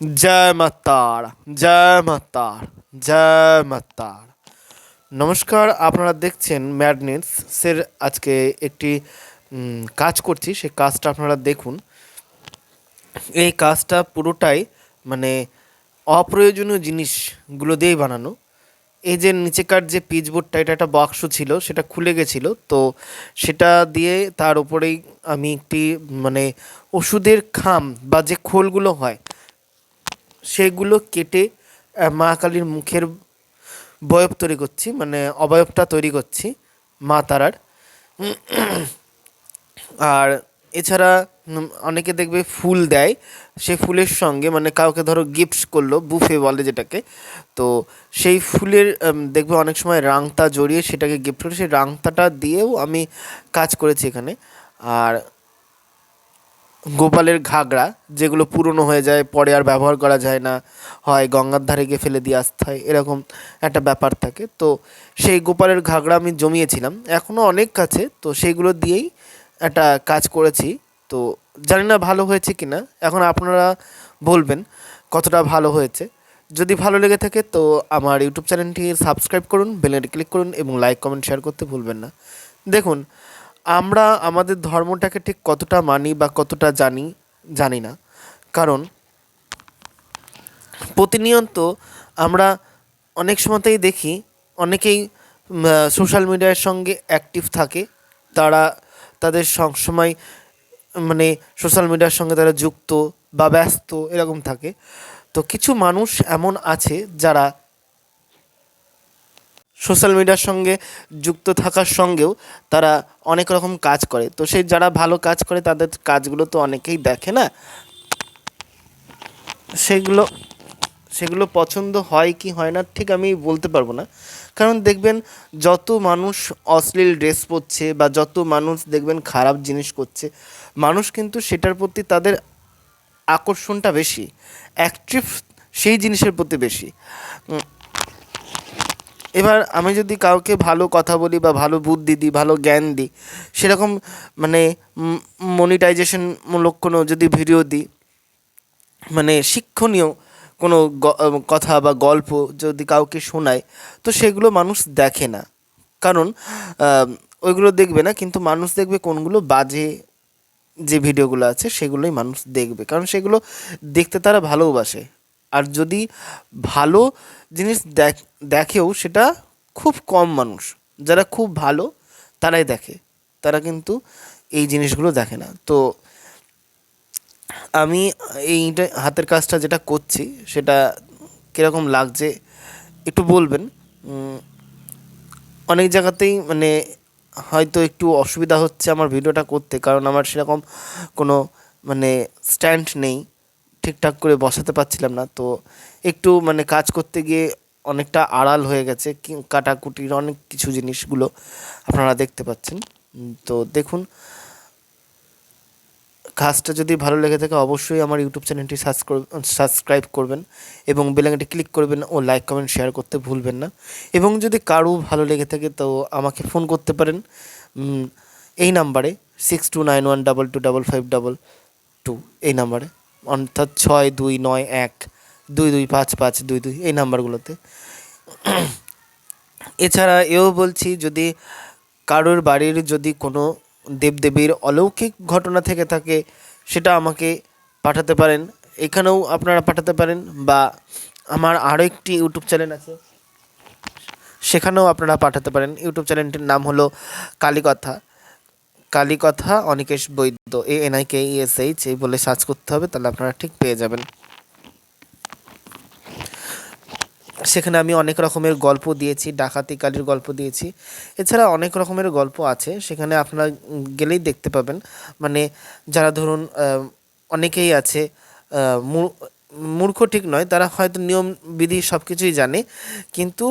জয় মাতার জয় মাতার জয় মাতার নমস্কার, আপনারা দেখছেন ম্যাডনেটসের আজকে একটি কাজ করছি, সেই কাজটা আপনারা দেখুন। এই কাজটা পুরোটাই মানে অপ্রয়োজনীয় জিনিসগুলো দিয়েই বানানো। এই যে নিচেকার যে পিচবোর্ডটা, এটা একটা বাক্স ছিল, সেটা খুলে গেছিল। তো সেটা দিয়ে তার উপরেই আমি একটি মানে ওষুধের খাম বা যে খোলগুলো হয় সেগুলো কেটে মা কালীর মুখের বয়ব তৈরি করছি মানে অবয়বটা তৈরি করছি, মা তারার। আর এছাড়া অনেকে দেখবে ফুল দেয় সেই ফুলের সঙ্গে মানে কাউকে ধরো গিফট করল বুফে বলে যেটাকে, তো সেই ফুলের দেখবে অনেক সময় রাংতা জড়িয়ে সেটাকে গিফট করে, সেই রাংতাটা দিয়েও আমি কাজ করেছি এখানে। আর গোপালের ঘাগরা যেগুলো পুরনো হয়ে যায়, পরে আর ব্যবহার করা যায় না, হয় গঙ্গার ধারে গিয়ে ফেলে দিয়ে আসতে হয়, এরকম একটা ব্যাপার থাকে। তো সেই গোপালের ঘাগরা আমি জমিয়েছিলাম এখনও অনেক কাছে, তো সেইগুলো দিয়েই একটা কাজ করেছি। তো জানি না ভালো হয়েছে কি না এখন আপনারা বলবেন কতটা ভালো হয়েছে। যদি ভালো লেগে থাকে তো আমার ইউটিউব চ্যানেলটি সাবস্ক্রাইব করুন বেলেটি ক্লিক করুন এবং লাইক, কমেন্ট, শেয়ার করতে ভুলবেন না। দেখুন আমরা আমাদের ধর্মটাকে ঠিক কতটা মানি বা কতটা জানি জানি না। কারণ প্রতিনিয়ত আমরা অনেক সময়তেই দেখি, অনেকেই সোশ্যাল মিডিয়ার সঙ্গে অ্যাক্টিভ থাকে। তারা তাদের সবসময় মানে সোশ্যাল মিডিয়ার সঙ্গে তারা যুক্ত বা ব্যস্ত, এরকম থাকে। তো কিছু মানুষ এমন আছে যারা সোশ্যাল মিডিয়ার সঙ্গে যুক্ত থাকার সঙ্গেও তারা অনেক রকম কাজ করে। তো সেই যারা ভালো কাজ করে, তাদের কাজগুলো তো অনেকেই দেখে না। সেগুলো সেগুলো পছন্দ হয় কি হয় না, ঠিক আমি বলতে পারব না। কারণ দেখবেন, যত মানুষ অশ্লীল ড্রেস পরছে বা যত মানুষ দেখবেন খারাপ জিনিস করছে, মানুষ কিন্তু সেটার প্রতি তাদের আকর্ষণটা বেশি অ্যাক্টিভ সেই জিনিসের প্রতি বেশি। এবার আমি যদি কাউকে ভালো কথা বলি বা ভালো বুদ্ধি দিই, ভালো জ্ঞান দিই, সেরকম মানে মনিটাইজেশনমূলক কোনো যদি ভিডিও দিই মানে শিক্ষণীয় কোনো কথা বা গল্প যদি কাউকে শোনায় তো সেগুলো মানুষ দেখে না। কারণ ওইগুলো দেখবে না, কিন্তু মানুষ দেখবে কোনগুলো বাজে যে ভিডিওগুলো আছে, সেগুলোই মানুষ দেখবে। কারণ সেগুলো দেখতে তারা ভালোবাসে। আর যদি ভালো জিনিস দেখ, দেখেও সেটা খুব কম মানুষ, যারা খুব ভালো তারাই দেখে, তারা কিন্তু এই জিনিসগুলো দেখে না। তো আমি এইটা হাতের কাজটা যেটা করছি সেটা কীরকম লাগছে একটু বলবেন। অনেক জায়গাতেই মানে হয়তো একটু অসুবিধা হচ্ছে আমার ভিডিওটা করতে, কারণ আমার সেরকম কোনো মানে স্ট্যান্ড নেই। ঠিকঠাক করে বসাতে পারছিলাম না। তো একটু মানে কাজ করতে গিয়ে অনেকটা আড়াল হয়ে গেছে কাটাকুটির অনেক কিছু জিনিসগুলো আপনারা দেখতে পাচ্ছেন। তো দেখুন, কাজটা যদি ভালো লেগে থাকে অবশ্যই আমার ইউটিউব চ্যানেলটি সাবস্ক্রাইব করবেন এবং বেলাঙ্গাটি ক্লিক করবেন ও লাইক, কমেন্ট, শেয়ার করতে ভুলবেন না। এবং যদি কারও ভালো লেগে থাকে তো আমাকে ফোন করতে পারেন এই নাম্বারে six two nine one double two double five double two এই নাম্বারে। অর্থাৎ ছয়, দুই, নয়, এক, দুই দুই, পাঁচ পাঁচ, দুই দুই, এই নাম্বারগুলোতে। এছাড়া এও বলছি যদি কারোর বাড়ির যদি কোনো দেবদেবীর অলৌকিক ঘটনা থেকে থাকে, সেটা আমাকে পাঠাতে পারেন। এখানেও আপনারা পাঠাতে পারেন বা আমার আরও একটি ইউটিউব চ্যানেল আছে, সেখানেও আপনারা পাঠাতে পারেন। ইউটিউব চ্যানেলটির নাম হলো Kalikatha. Kalikatha, Anikesh Baidya, A, N, I, K, E, S, H, এই বলে সার্চ করতে হবে, তাহলে আপনারা ঠিক পেয়ে যাবেন। সেখানে আমি অনেক রকমের গল্প দিয়েছি, ডাকাতি কালির গল্প দিয়েছি। এছাড়া অনেক রকমের গল্প আছে, সেখানে আপনারা গেলেই দেখতে পাবেন। মানে যারা ধরুন অনেকেই আছে মূর্খ ঠিক নয়, তারা হয়তো নিয়ম বিধি সব কিছুই জানে, কিন্তু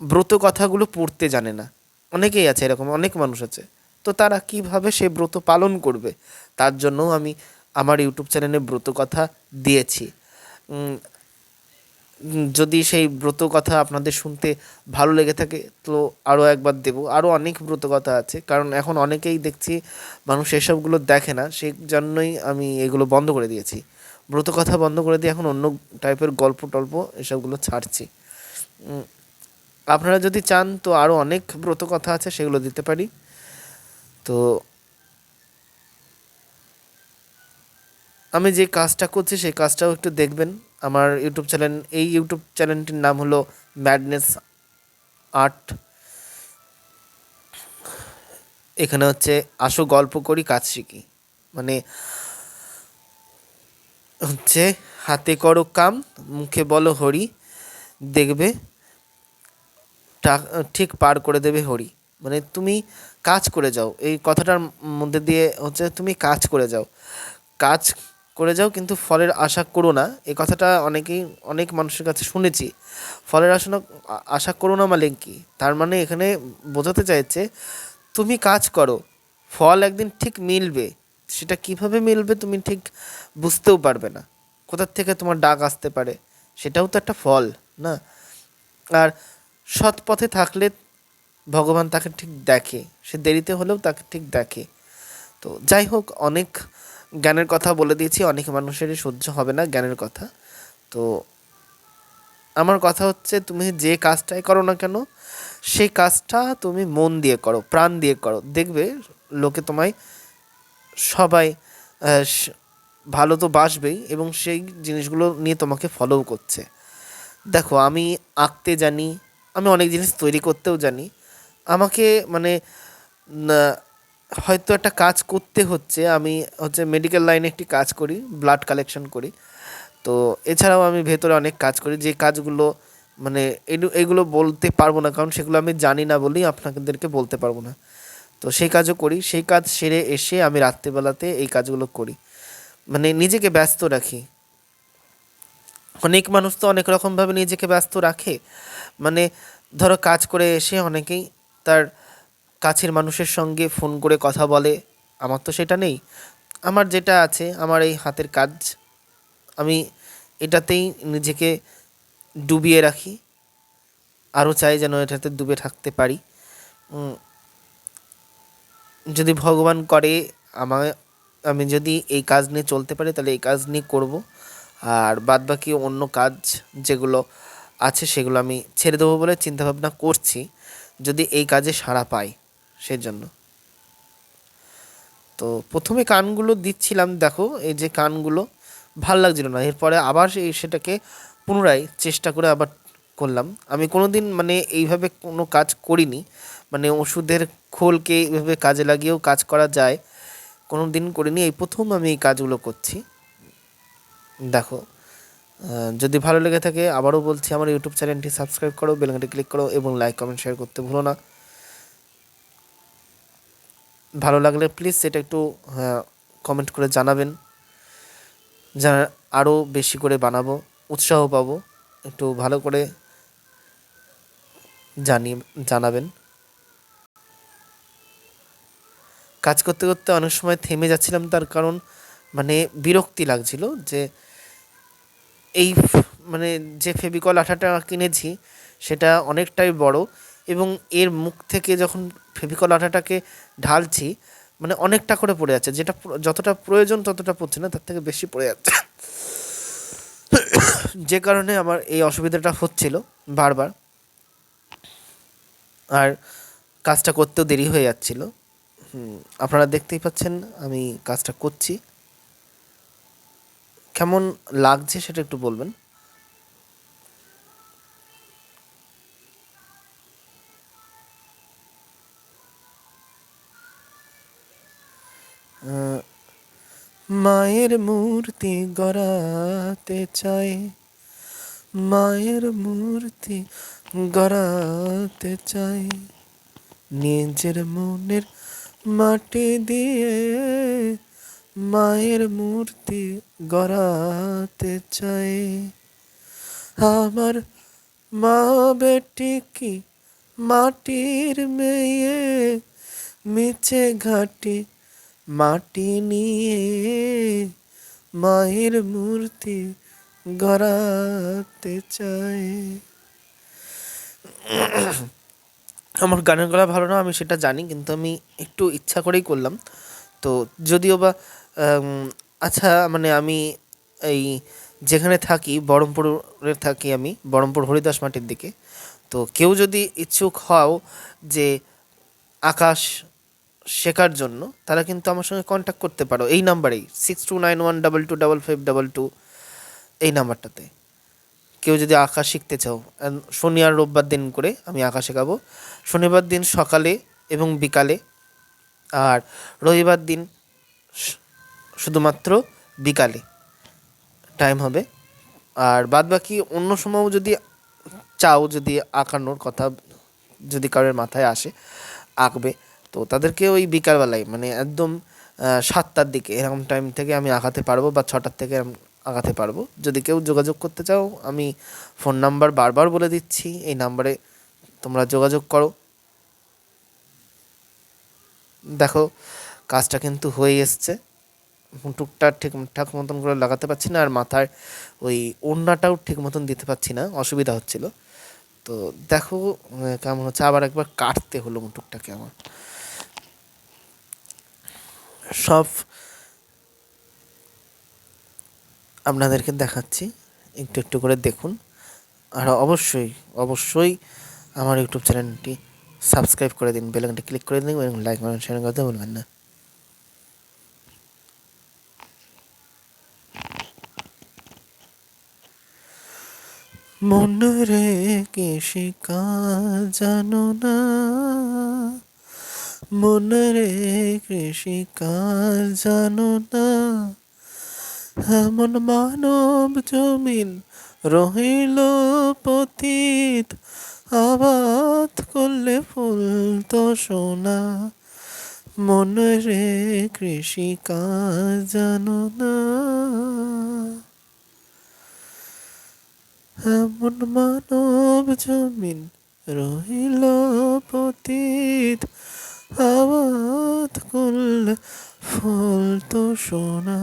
ব্রত কথাগুলো পড়তে জানে না। অনেকেই আছে এরকম, অনেক মানুষ আছে। তো তারা কীভাবে সেই ব্রত পালন করবে, তার জন্যও আমি আমার ইউটিউব চ্যানেলে ব্রত কথা দিয়েছি। যদি সেই ব্রত কথা আপনাদের শুনতে ভালো লেগে থাকে, তো আরও একবার দেব। আরও অনেক ব্রত কথা আছে, কারণ এখন অনেকেই দেখছি মানুষ এসবগুলো দেখে না, সেই জন্যই আমি এগুলো বন্ধ করে দিয়েছি। ব্রত কথা বন্ধ করে দিয়ে এখন অন্য টাইপের গল্প টল্প এসবগুলো ছাড়ছি। আপনারা যদি চান তো আরও অনেক ব্রত কথা আছে, সেগুলো দিতে পারি। আমি যে কাজটা করছি, সেই কাজটাও একটু দেখবেন। আমার ইউটিউব চ্যানেল এই ইউটিউব চ্যানেলটির নাম হলো ম্যাডনেস আর্ট এখানে হচ্ছে, আসো গল্প করি, কাজ শিখি। মানে হচ্ছে, হাতে করো কাম, মুখে বলো হরি, দেখবে ঠিক পার করে দেবে হরি। মানে তুমি কাজ করে যাও। এই কথাটার মধ্যে দিয়ে হচ্ছে তুমি কাজ করে যাও। কাজ করে যাও কিন্তু ফলের আশা করো না। এই কথাটা অনেকেই, অনেক মানুষের কাছে শুনেছি। ফলের আশা আশা করো না মানে কি? তার মানে এখানে বোঝাতে চাইছে, তুমি কাজ করো। ফল একদিন ঠিক মিলবে। সেটা কীভাবে মিলবে তুমি ঠিক বুঝতেও পারবে না। কোথার থেকে তোমার ডাক আসতে পারে? সেটাও তো একটা ফল, না? আর সৎ পথে থাকলে ভগবান তাকে ঠিক দেখে, সে দেরিতে হলেও তাকে ঠিক দেখে। তো যাই হোক, অনেক জ্ঞানের কথা বলে দিয়েছি, অনেক মানুষেরই সহ্য হবে না জ্ঞানের কথা। তো আমার কথা হচ্ছে, তুমি যে কাজটাই করো না কেন, সেই কাজটা তুমি মন দিয়ে করো, প্রাণ দিয়ে করো। দেখবে লোকে তোমায় সবাই ভালো তো বাসবেই এবং সেই জিনিসগুলো নিয়ে তোমাকে ফলোও করছে। দেখো, আমি আঁকতে জানি, আমি অনেক জিনিস তৈরি করতেও জানি আমাকে মানে হয়তো একটা কাজ করতে হচ্ছে। আমি হচ্ছে মেডিকেল লাইনে একটি কাজ করি ব্লাড কালেকশন করি। তো এছাড়াও আমি ভেতরে অনেক কাজ করি। যে কাজগুলো মানে এগুলো- বলতে পারব না, কারণ সেগুলো আমি জানি না বলেই আপনাদেরকে বলতে পারব না। তো সেই কাজও করি। সেই কাজ সেরে এসে আমি রাত্রেবেলাতে এই কাজগুলো করি। মানে নিজেকে ব্যস্ত রাখি। অনেক মানুষ তো অনেক রকমভাবে নিজেকে ব্যস্ত রাখে। মানে ধরো কাজ করে এসে অনেকেই তার কাছের মানুষের সঙ্গে ফোন করে কথা বলে, আমার তো সেটা নেই। আমার যেটা আছে, আমার এই হাতের কাজ, আমি এটাতেই নিজেকে ডুবিয়ে রাখি। আরও চাই যেন এটাতে ডুবে থাকতে পারি। যদি ভগবান করে আমার আমি যদি এই কাজ নিয়ে চলতে পারি, তাহলে এই কাজ নিয়ে করব। আর বাদ বাকি অন্য কাজ যেগুলো আছে, সেগুলো আমি ছেড়ে দেবো বলে চিন্তাভাবনা করছি। যদি এই কাজে সাড়া পাই সেজন্য। তো প্রথমে কানগুলো দিচ্ছিলাম, দেখো, এই যে কানগুলো ভালো লাগছিল না। এরপরে আবার সেই সেটাকে পুনরায় চেষ্টা করে আবার করলাম। আমি কোনো দিন মানে এইভাবে কোনো কাজ করিনি। মানে ওষুধের খোলকে এইভাবে কাজে লাগিয়েও কাজ করা যায় কোনো দিন করিনি। এই প্রথম আমি এই কাজগুলো করছি। দেখো যদি ভালো লেগে থাকে, আবারও বলছি, আমার ইউটিউব চ্যানেলটি সাবস্ক্রাইব করো বেলঘাটি ক্লিক করো এবং লাইক, কমেন্ট, শেয়ার করতে ভুলো না। ভালো লাগলে প্লিজ সেটা একটু কমেন্ট করে জানাবেন। যা আরও বেশি করে বানাবো, উৎসাহ পাবো, একটু ভালো করে জানিয়ে, জানাবেন। কাজ করতে করতে অনেক সময় থেমে যাচ্ছিলাম, তার কারণ মানে বিরক্তি লাগছিল যে এই মানে যে ফেভিকল আঠাটা কিনেছি, সেটা অনেকটাই বড় এবং এর মুখ থেকে যখন ফেভিকল আঠাটাকে ঢালছি মানে অনেকটা করে পড়ে যাচ্ছে। যেটা যতটা প্রয়োজন ততটা পড়ছে না, তার থেকে বেশি পড়ে যাচ্ছে। যে কারণে আমার এই অসুবিধাটা হচ্ছিল বারবার। আর কাজটা করতেও দেরি হয়ে যাচ্ছিল। আপনারা দেখতেই পাচ্ছেন, আমি কাজটা করছি। কেমন লাগছে সেটা একটু বলবেন? মায়ের মূর্তি গড়াতে চাই। মায়ের মূর্তি গড়াতে চাই। নিজের মনের মাটি দিয়ে মায়ের মূর্তি গড়াতে চাই। আমার মা বেটি কি মাটির মেয়ে? মিছে ঘাটি মাটি নিয়ে মায়ের মূর্তি গড়াতে চাই। আমার গানের গলা ভালো না, আমি সেটা জানি, কিন্তু আমি একটু ইচ্ছা করেই করলাম। তো যদিও বা আচ্ছা মানে আমি এই যেখানে থাকি বহরমপুরে থাকি আমি, বহরমপুর হরিদাস মাটির দিকে, তো কেউ যদি ইচ্ছুক হও যে আকাশ শেখার জন্য, তারা কিন্তু আমার সঙ্গে কন্ট্যাক্ট করতে পারো। এই নাম্বারেই six two nine one double two double five double two এই নাম্বারটাতে। কেউ যদি আঁকা শিখতে চাও শনি আর রোববার দিন করে আমি আঁকা শেখাবো। শনিবার দিন সকালে এবং বিকালে আর রবিবার দিন শুধুমাত্র বিকালে টাইম হবে। আর বাদ বাকি অন্য সময়ও যদি চাও, যদি আঁকানোর কথা যদি কারোর মাথায় আসে আঁকবে, তো তাদেরকে ওই বিকালবেলায় মানে একদম সাতটার দিকে এরকম টাইম থেকে আমি আঁকাতে পারব বা ছটার থেকে আঁকাতে পারব। যদি কেউ যোগাযোগ করতে চাও, আমি ফোন নাম্বার বারবার বলে দিচ্ছি, এই নাম্বারে তোমরা যোগাযোগ করো। দেখো, কাজটা কিন্তু হয়ে এসছে। মুটুকটা ঠিক, ঠাক মতন করে লাগাতে পারছি না, আর মাথার ওই ওড়নাটাও ঠিক মতন দিতে পারছি না, অসুবিধা হচ্ছিল। তো দেখো কেমন হচ্ছে। আবার একবার কাটতে হলো মুটুকটাকে আমার। সব আপনাদেরকে দেখাচ্ছি, একটু একটু করে দেখুন। আর অবশ্যই অবশ্যই আমার ইউটিউব চ্যানেলটি সাবস্ক্রাইব করে দিন বেলাইকনটি ক্লিক করে দিন এবং লাইক কমেন্ট শেয়ার করতে ভুলবেন না। মন রে কৃষিকা জানো না, মন রে কৃষিকা জানো না, এমন মানব জমিন রহিল পতিত আবাদ করলে ফুল তো সোনা। মনে রে কৃষিকা জানো না। এমন মানব জমিন রহিল পতিত। আবাদ করলে ফুল তো সোনা।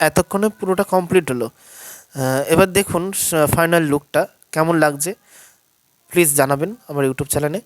এতক্ষণে পুরোটা কমপ্লিট হলো। এবার দেখুন ফাইনাল লুকটা কেমন লাগছে? প্লিজ জানাবেন আমার ইউটিউব চ্যানেলে।